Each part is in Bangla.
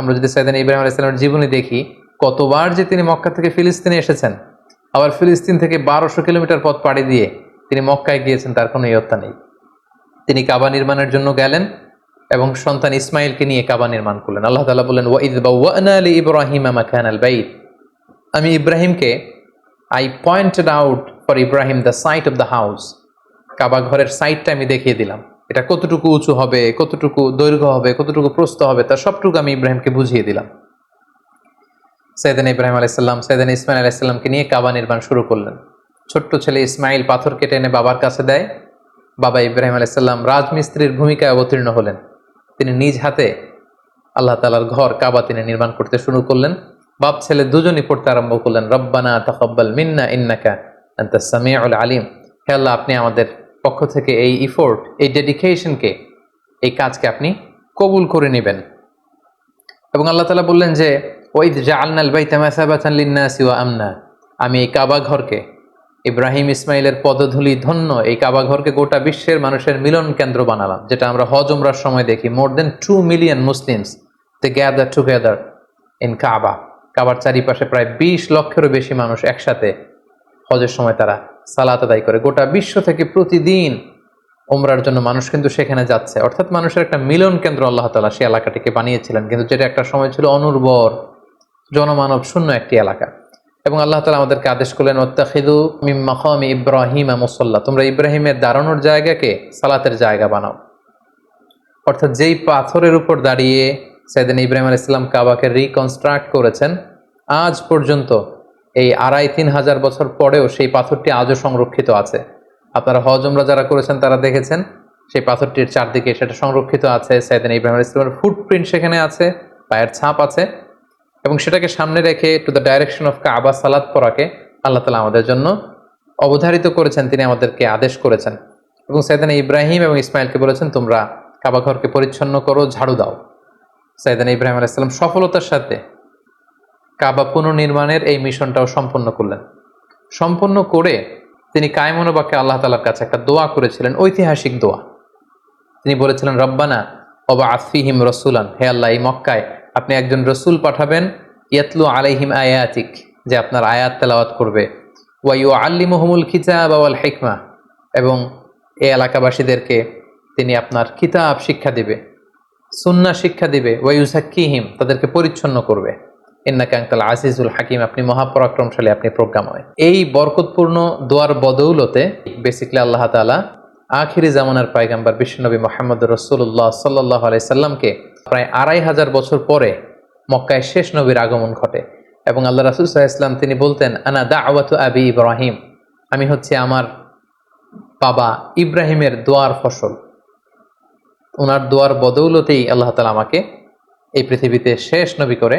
আমরা যদি সাইদিন ইব্রাহিম আলাইসাল্লামের জীবনী দেখি, কতবার যে তিনি মক্কা থেকে ফিলিস্তিনে এসেছেন, আবার ফিলিস্তিন থেকে বারোশো কিলোমিটার পথ পাড়ি দিয়ে তিনি মক্কায় গিয়েছেন, তার কোনো ইয়ত্তা নেই। তিনি কাবা নির্মাণের জন্য গেলেন এবং সন্তান ইসমাইলকে নিয়ে কাবা নির্মাণ করলেন। আল্লাহ তালা বললেন, ওয়াইদ বাউয়ানা আলী ইব্রাহিম মাকান আল বাইত। আমি ইব্রাহিমকে, I pointed out for Ibrahim the site of the house. Kaaba ঘরের সাইটটা আমি দেখিয়ে দিলাম। এটা কতটুকু উঁচু হবে, কতটুকু দৈর্ঘ্য হবে, কতটুকু প্রস্ত হবে, তার সবটুকু আমি ইব্রাহিমকে বুঝিয়ে দিলাম। সৈয়দান ইব্রাহিম আলাইসাল্লাম সৈয়দান ইসমাইল আলাইসাল্লামকে নিয়ে কাবা নির্মাণ শুরু করলেন। ছোট্ট ছেলে ইসমাইল পাথর কেটে এনে বাবার কাছে দেয়। বাবা ইব্রাহিম আলাইসাল্লাম রাজমিস্ত্রির ভূমিকায় অবতীর্ণ হলেন। তিনি নিজ হাতে আল্লাহ তালার ঘর কাবা তিনি নির্মাণ করতে শুরু করলেন। বাপ ছেলে দুজনই পড়তে আরম্ভ করলেন। রব্বানা তাকব্বাল মিন্না ইন্নাকা সামিউল আলিম। হে আল্লাহ, আপনি আমাদের পক্ষ থেকে এই ইফোর্ট এই ডেডিকেশনকে এই কাজকে আপনি কবুল করে নেবেন। এবং আল্লাহ তালা বললেন যে ওইদ জাআলনাল বাইতা মাসাবাতান লিন্নাসি ওয়া আমনা। আমি এই কাবা ঘরকে, ইব্রাহিম ইসমাইলের পদধূলি ধন্য, এই কাবা ঘরকে গোটা বিশ্বের মানুষের মিলন কেন্দ্র বানালাম, যেটা আমরা হজ উমরার সময় দেখি। More than two million Muslims they gather together in Kaaba কাবার চারিপাশে প্রায় বিশ লক্ষেরও বেশি মানুষ একসাথে হজের সময় তারা সালাত আদায় করে। গোটা বিশ্ব থেকে প্রতিদিন ওমরার জন্য মানুষ কিন্তু সেখানে যাচ্ছে। অর্থাৎ মানুষের একটা মিলন কেন্দ্র আল্লাহ তালা সেই এলাকাটিকে বানিয়েছিলেন। কিন্তু যেটা একটা সময় ছিল অনুর্বর, জনমানব শূন্য একটি এলাকা। এবং আল্লাহ তালা আমাদেরকে আদেশ করলেন ওত্তাখিদু মিম্মাখম ইব্রাহিম মুসল্লা। তোমরা ইব্রাহিমের দাঁড়ানোর জায়গাকে সালাতের জায়গা বানাও। অর্থাৎ যেই পাথরের উপর দাঁড়িয়ে সেদিন ইব্রাহিম আল ইসলাম কাবাকে রিকনস্ট্রাক্ট করেছেন, আজ পর্যন্ত এই আড়াই তিন হাজার বছর পরেও সেই পাথরটি আজও সংরক্ষিত আছে। আপনারা হজমরা যারা করেছেন, তারা দেখেছেন, সেই পাথরটির চারদিকে সেটা সংরক্ষিত আছে। সাইদিন ইব্রাহিম ইসলামের ফুটপ্রিন্ট সেখানে আছে, পায়ের ছাপ আছে এবং সেটাকে সামনে রেখে to the direction of Kaaba সালাদ করাকে আল্লাহ তালা আমাদের জন্য অবধারিত করেছেন। তিনি আমাদেরকে আদেশ করেছেন। এবং সাইদানা ইব্রাহিম এবং ইসমাইলকে বলেছেন, তোমরা কাবা ঘরকে পরিচ্ছন্ন করো, ঝাড়ু দাও। সাইদানা ইব্রাহিম আলাইসাল্লাম সফলতার সাথে কাবা পুনর্নির্মাণের এই মিশনটাও সম্পন্ন করলেন। সম্পন্ন করে তিনি কায়মনোবাকে আল্লাহ তালার কাছে একটা দোয়া করেছিলেন, ঐতিহাসিক দোয়া। তিনি বলেছিলেন, রব্বানা অবা আফিহিম রসুলান হে আল্লাহ, এই মক্কায় আপনি একজন রসুল পাঠাবেন, ইয়াতলু আলাইহিম আয়াতিক, যে আপনার আয়াত তেলাওয়াত করবে। ওয়াইউ আল্লিমহমুল খিতাব আওয়াল হেকমা, এবং এ এলাকাবাসীদেরকে তিনি আপনার কিতাব শিক্ষা দিবে সুন্না শিক্ষা দিবে। ওয়াইউসাক্কিহিম তাদেরকে পরিচ্ছন্ন করবে। ইন্নাকে আঙ্কাল আজিজুল হাকিম, আপনি মহাপরাক্রমশালী, আপনি প্রজ্ঞাময়। এই বরকতপূর্ণ দোয়ার বদৌলতে বেসিকলি আল্লাহ তালা আখিরি জামানার পায়গাম্বার বিশ্বনবী মোহাম্মদ রসুল্লাহ সাল্লাহ আলাই সাল্লামকে প্রায় আড়াই হাজার বছর পরে মক্কায় শেষ নবীর আগমন ঘটে এবং আল্লাহ রাসুল ইসলাম তিনি বলতেন, আনা দা আওয়াতু আবি ইব্রাহিম। আমি হচ্ছে আমার বাবা ইব্রাহিমের দোয়ার ফসল। ওনার দোয়ার বদৌলতেই আল্লাহ তালা আমাকে এই পৃথিবীতে শেষ নবী করে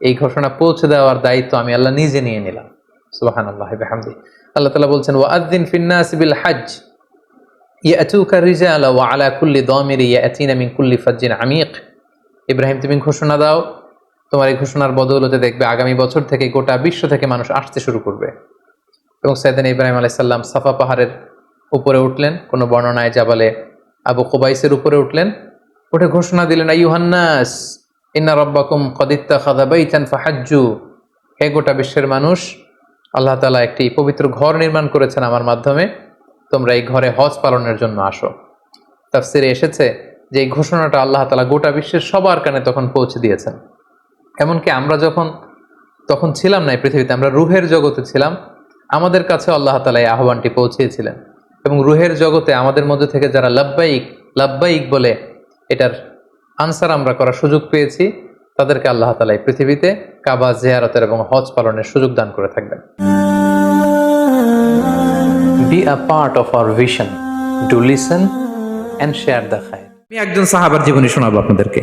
এই ঘোষণা পৌঁছে দেওয়ার দায়িত্ব আমি আল্লাহ নিজে নিয়ে নিলাম। সুবাহান আল্লাহ হামদি। আল্লাহ তালা বলছেন ওয়াদ্দিন ফিন্নাস বিল হাজ ইয়াতুকা রিজালা ওয়া আলা কুল্লি দামিরি ইয়াতিনা মিন কুল্লি ফাজ্জিন আমিক। ইব্রাহিম, তুমি ঘোষণা দাও। তোমার এই ঘোষণার বদৌলতে দেখবে আগামী বছর থেকে গোটা বিশ্ব থেকে মানুষ আসতে শুরু করবে। এবং সাইদিন ইব্রাহিম আলাইসাল্লাম সাফা পাহাড়ের উপরে উঠলেন, কোনো বর্ণনায় জাবালে আবু কোবাইসের উপরে উঠলেন। উঠে ঘোষণা দিলেন আইহান্নাস ইন্না রব্বাকুম কদিত্তা খাদাবাইতান ফাহাজ্জু। হে গোটা বিশ্বের মানুষ, আল্লাহ তালা একটি পবিত্র ঘর নির্মাণ করেছেন আমার মাধ্যমে। তোমরা এই ঘরে হজ পালনের জন্য আসো। তাফসিরে এসেছে যে এই ঘোষণাটা আল্লাহ তালা গোটা বিশ্বের সবার কানে তখন পৌঁছে দিয়েছেন। এমনকি আমরা যখন, তখন ছিলাম না এই পৃথিবীতে, আমরা রুহের জগতে ছিলাম, আমাদের কাছে আল্লাহ তালা এই আহ্বানটি পৌঁছিয়েছিলেন এবং রুহের জগতে আমাদের মধ্যে থেকে যারা লাব্বাইক লাব্বাইক বলে, এটার আনসার আমরা করার সুযোগ পেয়েছি। তাদেরকে আল্লাহ তালা এই পৃথিবীতে কাবা জিয়ারতের এবং হজ পালনের সুযোগ দান করে থাকবেন। Be a part of our vision do listen and share the খায় আমি একজন সাহাবার জীবনী শোনাবো আপনাদেরকে।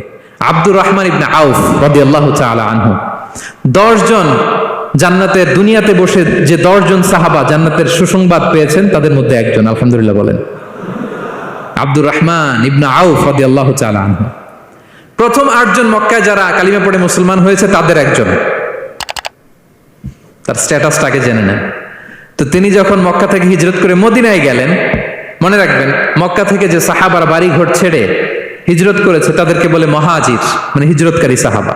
আব্দুর রহমান ইবনে আউফ রাদিয়াল্লাহু তাআলা আনহু। জন জান্নাতের দুনিয়াতে বসে যে জন সাহাবা জান্নাতের সুসংবাদ পেয়েছেন, তাদের মধ্যে একজন, আলহামদুলিল্লাহ বলেন। আব্দুর রহমান ইবনে আউফ আল্লাহ তাআলা আনহু। প্রথম আটজন মক্কায় যারা কালিমা পড়ে মুসলমান হয়েছে, তাদের একজন। তার স্ট্যাটাসটাকে জেনে নেন। তো তিনি যখন মক্কা থেকে হিজরত করে মদিনায় গেলেন, মনে রাখবেন, মক্কা থেকে যে সাহাবার বাড়ি ঘর ছেড়ে হিজরত করেছে, তাদেরকে বলে মহাজির মানে হিজরতকারী সাহাবা।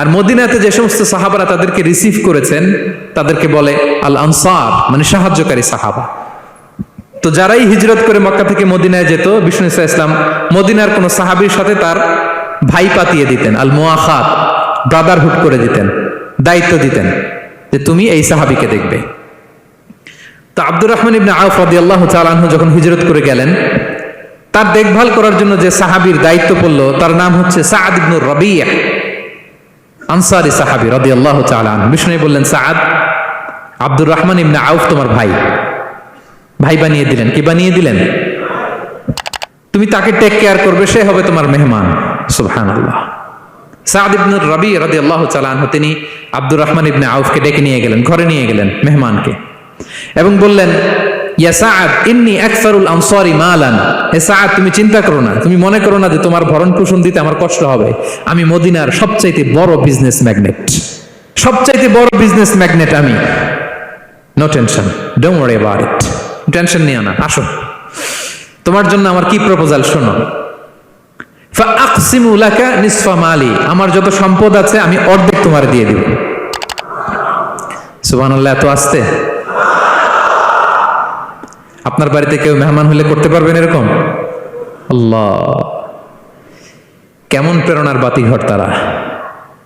আর মদিনাতে যে সমস্ত সাহাবারা তাদেরকে রিসিভ করেছেন, তাদেরকে বলে আল আনসার মানে সাহায্যকারী সাহাবা। তো যারাই হিজরত করে মক্কা থেকে মদিনায় যেত, বিষ্ণু ইসলাম মদিনার কোন সাহাবীর সাথে তার ভাই পাতিয়ে দিতেন, আল মোয়াখাত ব্রাদারহুড করে দিতেন, দায়িত্ব দিতেন যে তুমি এই সাহাবিকে দেখবে। তো আব্দুর রহমান ইবনে আউফ রাদিয়াল্লাহু তাআলা আনহু যখন হিজরত করে গেলেন, তার দেখভাল করার জন্য যে সাহাবীর দায়িত্ব পড়ল, তার নাম হচ্ছে সাআদ ইবনুর রাবিয়া আনসারি সাহাবী রাদিয়াল্লাহু তাআলা আনহু। বিষ্ণু বললেন, সাআদ, আব্দুর রহমান ইবনে আউফ তোমার ভাই। ভাই বানিয়ে দিলেন, কি বানিয়ে দিলেন? তুমি তাকে টেক কেয়ার করবে, সে হবে তোমার মেহমান। সুবহানাল্লাহ। সাদ ইবনুর রবি রাদিয়াল্লাহু তাআলা আনহু, তিনি আব্দুর রহমান ইবনে আউফকে ডেকে নিয়ে গেলেন, ঘরে নিয়ে গেলেন মেহমানকে এবং বললেন, ইয়া সাআদ, ইন্নি তুমি চিন্তা করো না। তুমি মনে করো না যে তোমার ভরণ পোষণ দিতে আমার কষ্ট হবে। আমি মদিনার সবচাইতে বড় বিজনেস ম্যাগনেট সবচাইতে বড় বিজনেস ম্যাগনেট আমি। No tension don't worry it tension নিও না, আসো। তোমার জন্য আমার কি প্রপোজাল শোনো। ফাআকসিমু লাকা নিসফা মালি, আমার যত সম্পদ আছে আমি অর্ধেক তোমার দিয়ে দিব। সুবহানাল্লাহ, এত আসতে? আপনার বাড়িতে কেউ মেহমান হলে করতে পারবেন এরকম? আল্লাহ। কেমন প্রেরণার বাতি ঘর তারা।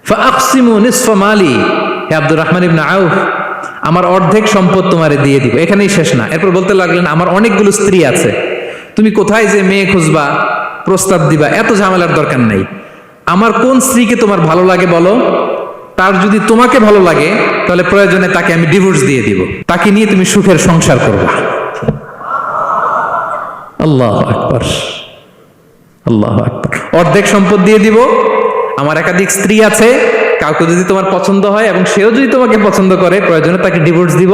ফাআকসিমু নিসফা মালি, হে আব্দুর রহমান ইবনে আউফ, আমার অর্ধেক সম্পদ তোমারে দিয়ে দিব। এখানেই শেষ না। এরপর বলতে লাগলেন, আমার অনেকগুলো স্ত্রী আছে। তুমি কোথায় যে মেয়ে খুঁজবা? প্রস্তাব দিবা, এত ঝামেলার দরকার নাই। আমার কোন স্ত্রীকে তোমার ভালো লাগে বলো? তার যদি তোমাকে ভালো লাগে, তাহলে প্রয়োজনে তাকে আমি ডিভোর্স দিয়ে দিব। তাকে নিয়ে তুমি সুখের সংসার করবা। আল্লাহ আকবর। আল্লাহ আকবর। অর্ধেক সম্পদ দিয়ে দিব। আমার একাধিক স্ত্রী আছে, কাউকে যদি তোমার পছন্দ হয় এবং সেও যদি তোমাকে পছন্দ করে, প্রয়োজনে তাকে ডিভোর্স দিব।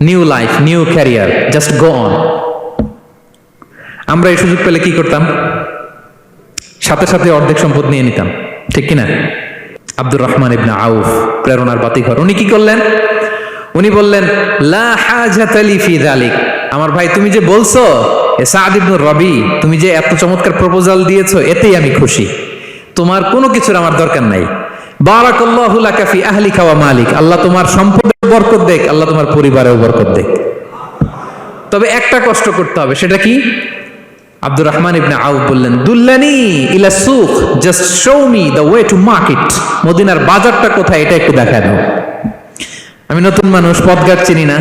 New life new career just go on আমরা এই সুযোগ পেলে কি করতাম? সাথে সাথে অর্ধেক সম্পদ নিয়ে নিতাম। ঠিক কিনা? আব্দুর রহমান ইবনে আউফ, প্রেরণার বাতিঘর। উনি কি করলেন? উনি বললেন আমার ভাই, তুমি যে বলছো রবি, তুমি যে এত চমৎকার প্রপোজাল দিয়েছ, এতেই আমি খুশি। তোমার কোনো কিছুর আমার দরকার নাই। বারাকাল্লাহু লাকা ফি আহলিকা ওয়া মালিক। আল্লাহ তোমার সম্পদের বরকত দেখ, আল্লাহ তোমার পরিবারেও বরকত দেখ। তবে একটা কষ্ট করতে হবে, সেটা কি? আব্দুর রহমান ইবনে আউ বললেন, দুল্লানি ইলা সুক just show me the way to market মদিনার বাজারটা কোথায়, এটা একটু দেখায় দাও। আমি নতুন মানুষ, পথঘাট চিনি না।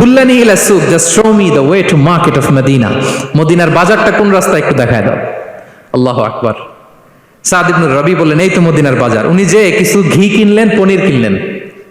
দুল্লানি ইলা সুক just show me the way to market of Medina মদিনার বাজারটা কোন রাস্তা একটু দেখায় দাও। আল্লাহ আকবার। সাদ ইবনুর রবি বললেন, এই তো মদিনার বাজার। উনি যে কিছু ঘি কিনলেন, পনির কিনলেন।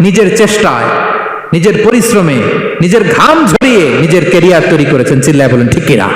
নিজের চেষ্টায়, নিজের পরিশ্রমে, নিজের ঘাম ঝরিয়ে নিজের কেরিয়ার তৈরি করেছেন চিল্লায় বলেন, ঠিক কিনা?